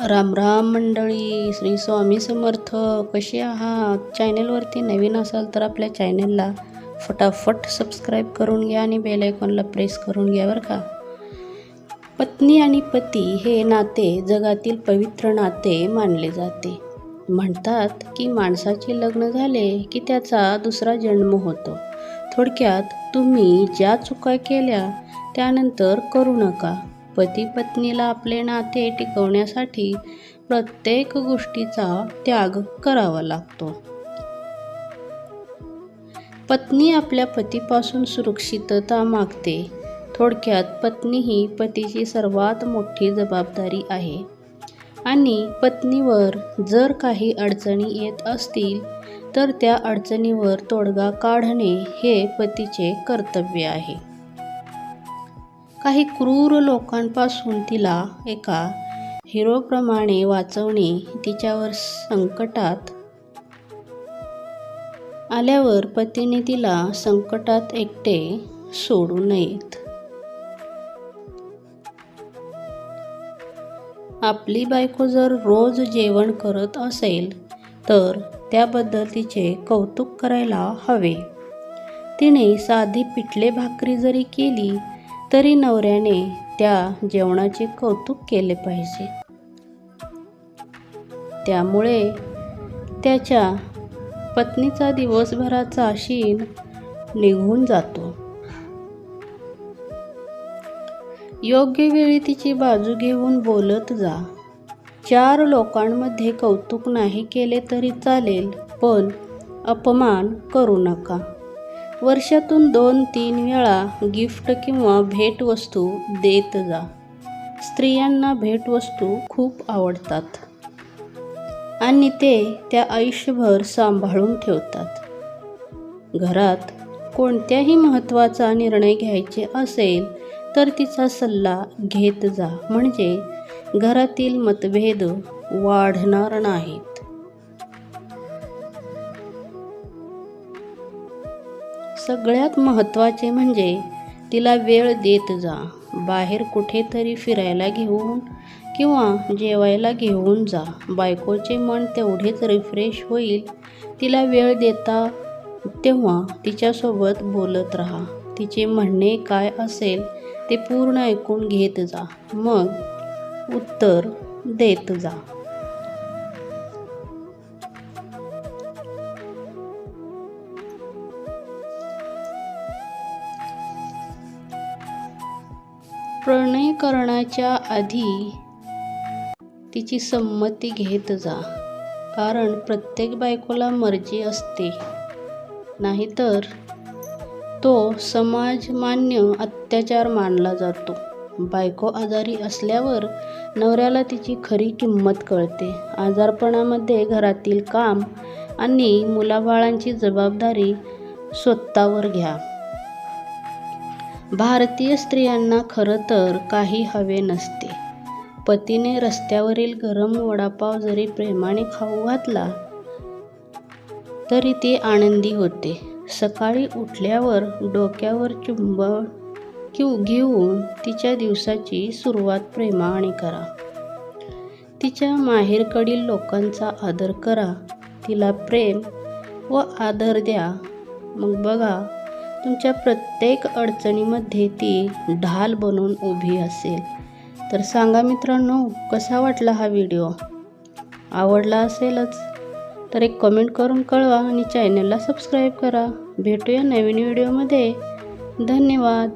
राम राम मंडळी श्री स्वामी समर्थ. कसे आहात? चॅनेलवरती नवीन असाल तर आपल्या चॅनेलला फटाफट सबस्क्राईब करून घ्या आणि बेल आयकॉनला प्रेस करून घ्या बरं का. पत्नी आणि पती हे नाते जगातील पवित्र नाते मानले जाते. म्हणतात की माणसाचे लग्न झाले की त्याचा दुसरा जन्म होतो. थोडक्यात तुम्ही ज्या चुका केल्या त्यानंतर करू नका. पती पत्नीला आपले नाते टिकवण्यासाठी प्रत्येक गोष्टीचा त्याग करावा लागतो. पत्नी आपल्या पतीपासून सुरक्षितता मागते. थोडक्यात पत्नी ही पतीची सर्वात मोठी जबाबदारी आहे. आणि पत्नीवर जर काही अडचणी येत असतील तर त्या अडचणीवर तोडगा काढणे हे पतीचे कर्तव्य आहे. काही क्रूर लोकांपासून तिला एका हिरोप्रमाणे वाचवणे तिच्यावर संकटात आल्यावर पतीने तिला संकटात एकटे सोडू नयेत. आपली बायको जर रोज जेवण करत असेल तर त्याबद्दल तिचे कौतुक करायला हवे. तिने साधी पिठले भाकरी जरी केली तरी नवऱ्याने त्या जेवणाचे कौतुक केले पाहिजे. त्यामुळे त्याच्या पत्नीचा दिवसभराचा शीण निघून जातो. योग्य वेळी तिची बाजू घेऊन बोलत जा. चार लोकांमध्ये कौतुक नाही केले तरी चालेल पण अपमान करू नका. वर्षातून दोन तीन वेळा गिफ्ट किंवा भेटवस्तू देत जा. स्त्रियांना भेटवस्तू खूप आवडतात. आणि ते त्या आयुष्यभर सांभाळून ठेवतात. घरात कोणत्याही महत्त्वाचा निर्णय घ्यायचे असेल तर तिचा सल्ला घेत जा. म्हणजे घरातील मतभेद वाढणार नाहीत. सगळ्यात महत्त्वाचे म्हणजे तिला वेळ देत जा. बाहेर कुठेतरी फिरायला घेऊन किंवा जेवायला घेऊन जा. बायकोचे मन तेवढेच रिफ्रेश होईल. तिला वेळ देता तेव्हा तिच्यासोबत बोलत राहा. तिचे म्हणणे काय असेल ते पूर्ण ऐकून घेत जा. मग उत्तर देत जा. प्रणय करण्याच्या आधी तिची संमती घेत जा. कारण प्रत्येक बायकोला मर्जी असते. नाहीतर तो समाजमान्य अत्याचार मानला जातो. बायको आजारी असल्यावर नवऱ्याला तिची खरी किंमत कळते. आजारपणामध्ये घरातील काम आणि मुलाबाळांची जबाबदारी स्वतःवर घ्या. भारतीय स्त्रियांना खरं तर काही हवे नसते. पतीने रस्त्यावरील गरम वडापाव जरी प्रेमाने खाऊ घातला तरी ती आनंदी होते. सकाळी उठल्यावर डोक्यावर चुंब किंवा घेऊन तिच्या दिवसाची सुरुवात प्रेमाने करा. तिच्या माहेरकडील लोकांचा आदर करा. तिला प्रेम व आदर द्या. मग बघा तुमच्या प्रत्येक अडचणीमध्ये ती ढाल बनून उभी असेल. तर सांगा मित्रांनो कसा वाटला हा व्हिडिओ? आवडला असेलच? तर एक कमेंट करून कळवा आणि चॅनलला सबस्क्राईब करा. भेटूया नवीन व्हिडिओमध्ये. धन्यवाद.